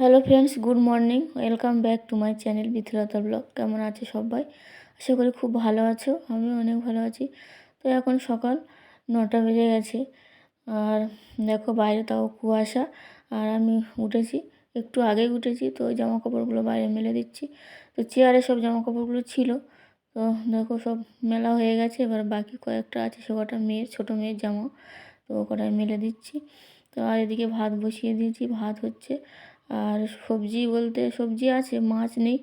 Hello friends good morning welcome back to my channel Bithilata blog কেমন আছে সবাই? আশা করি খুব ভালো আছো, আমিও অনেক ভালো আছি। তো এখন সকাল নটা বেজে গেছে। আর দেখো বাইরে তাও কুয়াশা। আর আমি উঠেছি, একটু আগেই উঠেছি, তো জামা কাপড়গুলো বাইরে মেলে দিচ্ছি। তো চেয়ারে সব জামা কাপড়গুলো ছিল। তো দেখো সব মেলা হয়ে গেছে, এবার বাকি কয়েকটা আছে, সে কটা মেয়ের, ছোটো মেয়ের জামা, তো কটায় মেলে দিচ্ছি। তো আর এদিকে ভাত বসিয়ে দিয়েছি, ভাত হচ্ছে। আর সবজি বলতে সবজি আছে, মাছ নেই।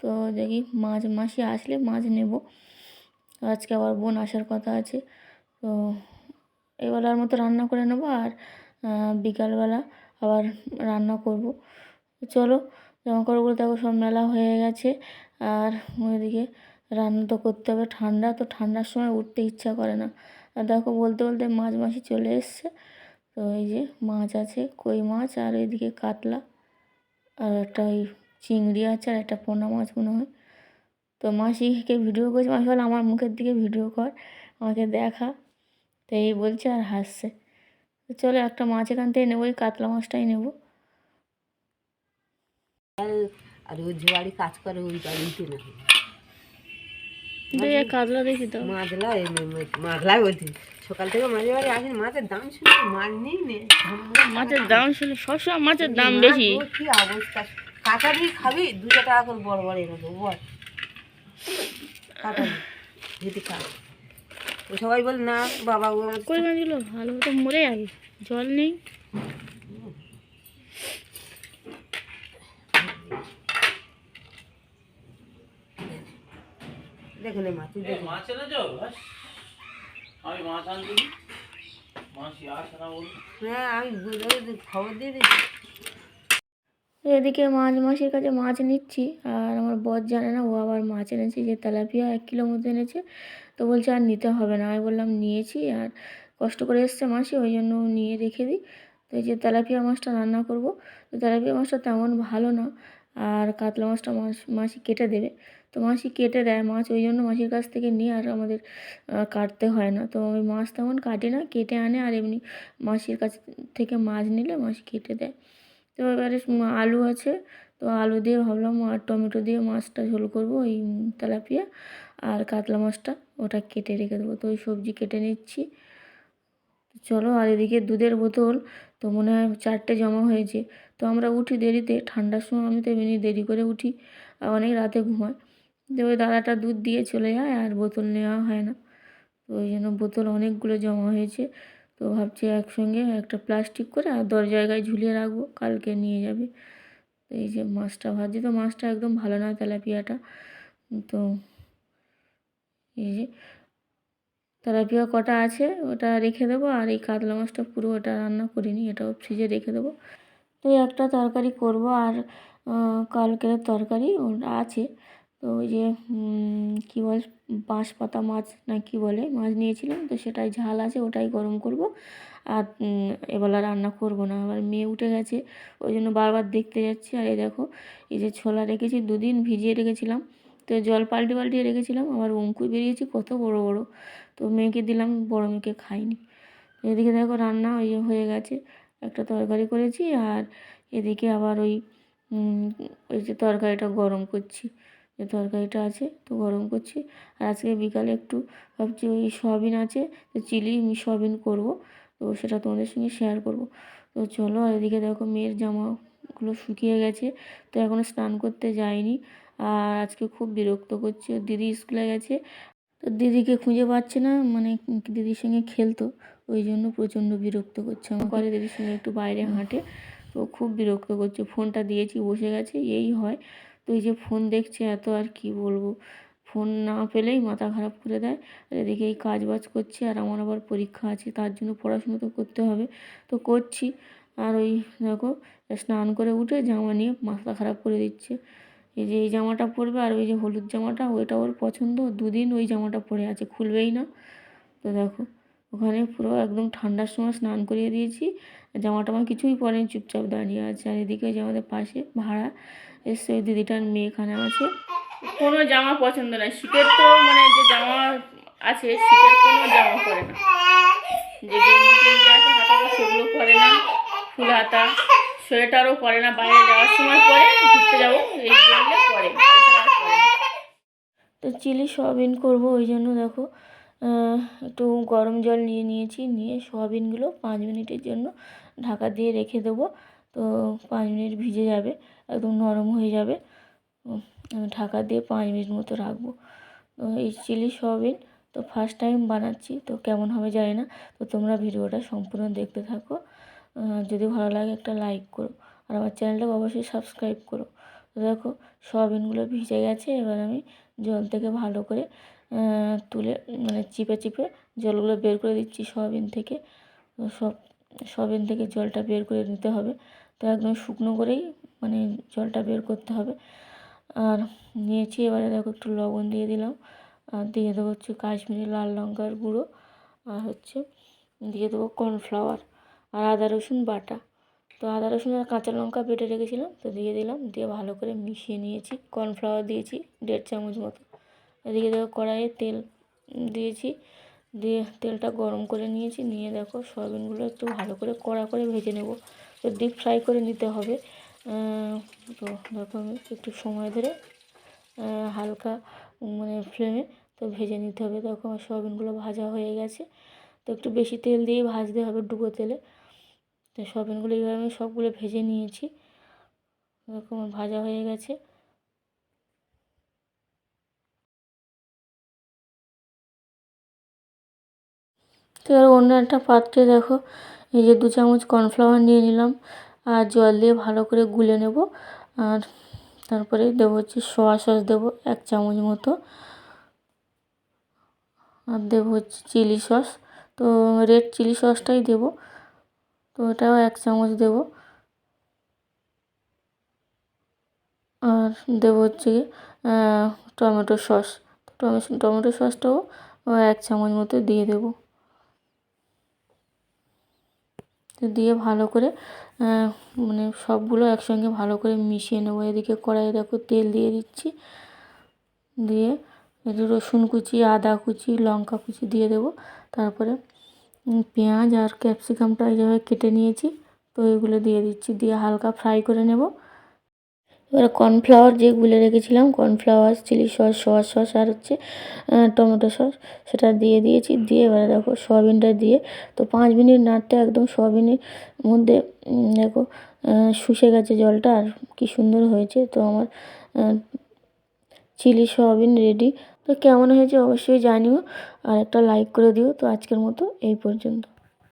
তো দেখি মাছ মাসি আসলে মাছ নেব। আজকে আবার বোন আসার কথা আছে। তো এবেলার মতো রান্না করে নেব আর বিকালবেলা আবার রান্না করব। চলো জামা কাপড়গুলো দেখো সব মেলা হয়ে গেছে। আর ওইদিকে রান্না তো করতে হবে ঠান্ডা, তো ঠান্ডার সময় উঠতে ইচ্ছা করে না। আর দেখো বলতে বলতে মাছ মাসি চলে এসছে। তো এই যে মাছ আছে কই মাছ আর ওইদিকে কাতলা আর একটা ওই চিংড়ি আছে আর একটা পোনা মাছ মনে হয়। তো মাসিকে ভিডিও করছে মাসি বলে আমার মুখের দিকে ভিডিও কর আমাকে দেখা। তো এই বলছে আর হাসছে। তো চলো একটা মাছ এখান থেকে নেব ওই কাতলা মাছটাই নেব। আর ওই বাড়ি কাজ করে ওই বাড়িতে না। কাতলা দেখি তো। মাছলা মাছলাই বলছি সকাল থেকে মাঝে বাড়ি আসেন মাছের দাম শুনে মাছ নেই নে। মাছের দাম শুনে সবসময় মাছের দাম বেশি। কি অবস্থা? কাঁচা দিয়ে খাবি দুশো টাকা করে বড় বড় এনে দেবো বল। যদি খা। ও সবাই বল না বাবা ও কই মাছগুলো ভালো মতো মরে যাবে জল নেই। দেখে নে মাছ তুই দেখে মাছ এনেছো? ব্যাস। আমি মাছ আনতে মাছ আসে না বলুন? হ্যাঁ আমি বুঝে খবর দিয়ে দিচ্ছি। এদিকে মাছ মাসির কাছে মাছ নিচ্ছি আর আমার বর জানে না ও আবার মাছ এনেছে যে তেলাপিয়া এক কিলো মতো এনেছে তো বলছে আর নিতে হবে না। আমি বললাম নিয়েছি আর কষ্ট করে এসছে মাসি ওই জন্য নিয়ে রেখে দিই। তো এই যে তেলাপিয়া মাছটা রান্না করব তো তেলাপিয়া মাছটা তেমন ভালো না আর কাতলা মাছটা মাছ মাসি কেটে দেবে। তো মাসি কেটে দেয় মাছ, ওই জন্য মাসির কাছ থেকে নিয়ে আর আমাদের কাটতে হয় না। তো আমি মাছ তেমন কাটি না, কেটে আনে আর এমনি মাসির কাছ থেকে মাছ নিলে মাসি কেটে দেয়। তো এবারে আলু আছে, তো আলু দিয়ে ভাবলাম আর টমেটো দিয়ে মাছটা ঝোল করব ওই তেলাপিয়া আর কাতলা মাছটা, ওটা কেটে রেখে দেবো। তো ওই সবজি কেটে নিচ্ছি। চলো আর এদিকে দুধের বোতল, তো মনে হয় চারটে জমা হয়েছে। তো আমরা উঠি দেরিতে, ঠান্ডার সময় আমি তো এমনি দেরি করে উঠি, আর অনেক রাতে ঘুমাই। তো ওই দাদাটা দুধ দিয়ে চলে যায় আর বোতল নেওয়া হয় না। তো ওই জন্য বোতল অনেকগুলো জমা হয়েছে। তো ভাবছি একসঙ্গে একটা প্লাস্টিক করে আর দর জায়গায় ঝুলিয়ে রাখব, কালকে নিয়ে যাবে। তো এই যে মাছটা ভাজি তো মাছটা একদম ভালো না তেলাপিয়াটা। তো এই যে তেলাপিয়া কটা আছে ওটা রেখে দেবো আর এই কাতলা মাছটা পুরো ওটা রান্না করিনি, এটাও ফ্রিজে রেখে দেবো। তো একটা তরকারি করব আর কালকের তরকারি আছে। তো ওই যে কী বল বাঁশ পাতা মাছ না কি বলে, মাছ নিয়েছিলাম, তো সেটাই ঝাল আছে, ওটাই গরম করব। আর এবেলা রান্না করব না, আবার মেয়ে উঠে গেছে, ওই জন্য বারবার দেখতে যাচ্ছি। আর এই দেখো, এই যে ছোলা রেখেছি, দুদিন ভিজিয়ে রেখেছিলাম, তো জল পাল্টে পাল্টিয়ে রেখেছিলাম, আবার অঙ্কুর বেরিয়েছে, কত বড় বড়, তো মেয়েকে দিলাম, বড় মেয়েকে খাইনি। এদিকে দেখো রান্না ওই হয়ে গেছে, একটা তরকারি করেছি, আর এদিকে আবার ওই ওই যে তরকারিটা গরম করছি। যে তরকারিটা আছে তো গরম করছি। আর আজকে বিকালে একটু ভাবছি ওই সয়াবিন আছে, তো চিলি সয়াবিন করব, তো সেটা তোমাদের সঙ্গে শেয়ার করব। তো চলো আর এদিকে দেখো মেয়ের জামাগুলো শুকিয়ে গেছে, তো এখনও স্নান করতে যায়নি। আর আজকে খুব বিরক্ত করছে দিদি স্কুলে গেছে। তো দিদিকে খুঁজে পাচ্ছে না মানে দিদির সঙ্গে খেলতো, ওই জন্য প্রচণ্ড বিরক্ত করছে আমার করে দিদির সঙ্গে একটু বাইরে হাঁটে, তো খুব বিরক্ত করছে, ফোনটা দিয়েছি, বসে গেছে, এই হয়। এই যে ফোন দেখছে এত আর কি বলব? ফোন না পেলেই মাথা খারাপ করে দেয়। আর এদিকে এই কাজ বাজ করছে আর আমার আবার পরীক্ষা আছে, তার জন্য পড়াশুনো তো করতে হবে। তো করছি। আর ওই দেখো, স্নান করে উঠে জামা নিয়ে মাথা খারাপ করে দিচ্ছে। এই যে এই জামাটা পরবে আর ওই যে হলুদ জামাটা, ওইটা ওর পছন্দ। দুদিন ওই জামাটা পরে আছে, খুলবেই না। তো দেখো। ওখানে পুরো একদম ঠান্ডার সময় স্নান করিয়ে দিয়েছি। জামা টামা কিছুই পরেনি চুপচাপ দাঁড়িয়ে আছে। আর এদিকে যে আমাদের পাশে ভাড়া এসছে ওই দিদিটার মেয়ে এখানে আছে। কোনো জামা পছন্দ নয় শীতের তো মানে যে জামা আছে শীতের কোনো জামা পরে না। যে গেঞ্জি টেঞ্জি আছে হাতা সেগুলো পরে না। ফুল হাতা সোয়েটারও পরে না। বাইরে যাওয়ার সময় পরে ঘুরতে যাব এই পরে। তো চিলি সয়াবিন করব ওই জন্য দেখো। একটু গরম জল নিয়ে নিয়েছি, নিয়ে সোয়াবিনগুলো পাঁচ মিনিটের জন্য ঢাকা দিয়ে রেখে দেবো। তো পাঁচ মিনিট ভিজে যাবে, একদম নরম হয়ে যাবে। ঢাকা দিয়ে পাঁচ মিনিট মতো রাখব। তো এই চিলি সোয়াবিন তো ফার্স্ট টাইম বানাচ্ছি, তো কেমন হবে জানি না। তো তোমরা ভিডিওটা সম্পূর্ণ দেখতে থাকো। যদি ভালো লাগে একটা লাইক করো। আর আমার চ্যানেলটাকে অবশ্যই সাবস্ক্রাইব করো। দেখো, সোয়াবিনগুলো ভিজে গেছে, এবার আমি জল থেকে ভালো করে তুলে মানে চিপে চিপে জলগুলো বের করে দিচ্ছি সয়াবিন থেকে। সব, সয়াবিন থেকে জলটা বের করে নিতে হবে। তো একদম শুকনো করেই মানে জলটা বের করতে হবে। আর নিয়েছি এবারে দেখো একটু লবণ দিয়ে দিলাম। আর দিয়ে দেবো হচ্ছে কাশ্মীরি লাল লঙ্কার গুঁড়ো। আর হচ্ছে দিয়ে দেবো কর্নফ্লাওয়ার। আর আদা রসুন বাটা। তো আদা রসুন আর কাঁচা লঙ্কা বেটে রেখেছিলাম। তো দিয়ে দিলাম। দিয়ে ভালো করে মিশিয়ে নিয়েছি। কর্নফ্লাওয়ার দিয়েছি দেড় চামচ মতো। এদিকে দেখো কড়াইয়ে তেল দিয়েছি, দিয়ে তেলটা গরম করে নিয়েছি, নিয়ে দেখো সয়াবিনগুলো একটু ভালো করে কড়া করে ভেজে নেব। তো ডিপ ফ্রাই করে নিতে হবে। তো দেখো আমি একটু সময় ধরে হালকা মানে ফ্লেমে তো ভেজে নিতে হবে। দেখো আমার সয়াবিনগুলো ভাজা হয়ে গেছে। তো একটু বেশি তেল দিয়েই ভাজতে হবে ডুবো তেলে। তো সয়াবিনগুলো এইভাবে আমি সবগুলো ভেজে নিয়েছি। আমার ভাজা হয়ে গেছে। তো এবার অন্য একটা পাত্রে দেখো, এই যে দু চামচ কর্নফ্লাওয়ার নিয়ে নিলাম, আর জল দিয়ে ভালো করে গুলে নেব, আর তারপরে দেবো হচ্ছে সোয়া সস, দেবো এক চামচ মতো, আর দেবো হচ্ছে চিলি সস, তো রেড চিলি সসটাই দেবো, তো ওটাও এক চামচ দেবো, আর দেবো হচ্ছে টমেটো সস টমেটো টমেটো সসটাও এক চামচ মতো দিয়ে দেবো। দিয়ে ভালো করে মানে সবগুলো একসঙ্গে ভালো করে মিশিয়ে নেব। এদিকে কড়াইয়ে দেখো তেল দিয়ে দিচ্ছি। দিয়ে একটু রসুন কুচি, আদা কুচি, লঙ্কা কুচি দিয়ে দেব। তারপরে পেঁয়াজ আর ক্যাপসিকামটা এইভাবে কেটে নিয়েছি, তো এগুলো দিয়ে দিচ্ছি। দিয়ে হালকা ফ্রাই করে নেব। এবারে কর্নফ্লাওয়ার যে গুলে রেখেছিলাম cornflour chilli sauce soya sauce আর হচ্ছে টমেটো সস সেটা দিয়ে দিয়েছি। দিয়ে এবারে দেখো সয়াবিনটা দিয়ে, তো পাঁচ মিনিট নাড়তে একদম সয়াবিনের মধ্যে দেখো শুষে গেছে জলটা আর কি সুন্দর হয়েছে। তো আমার চিলি সয়াবিন রেডি তো কেমন হয়েছে অবশ্যই জানিও আর একটা লাইক করে দিও। তো আজকের মতো এই পর্যন্ত।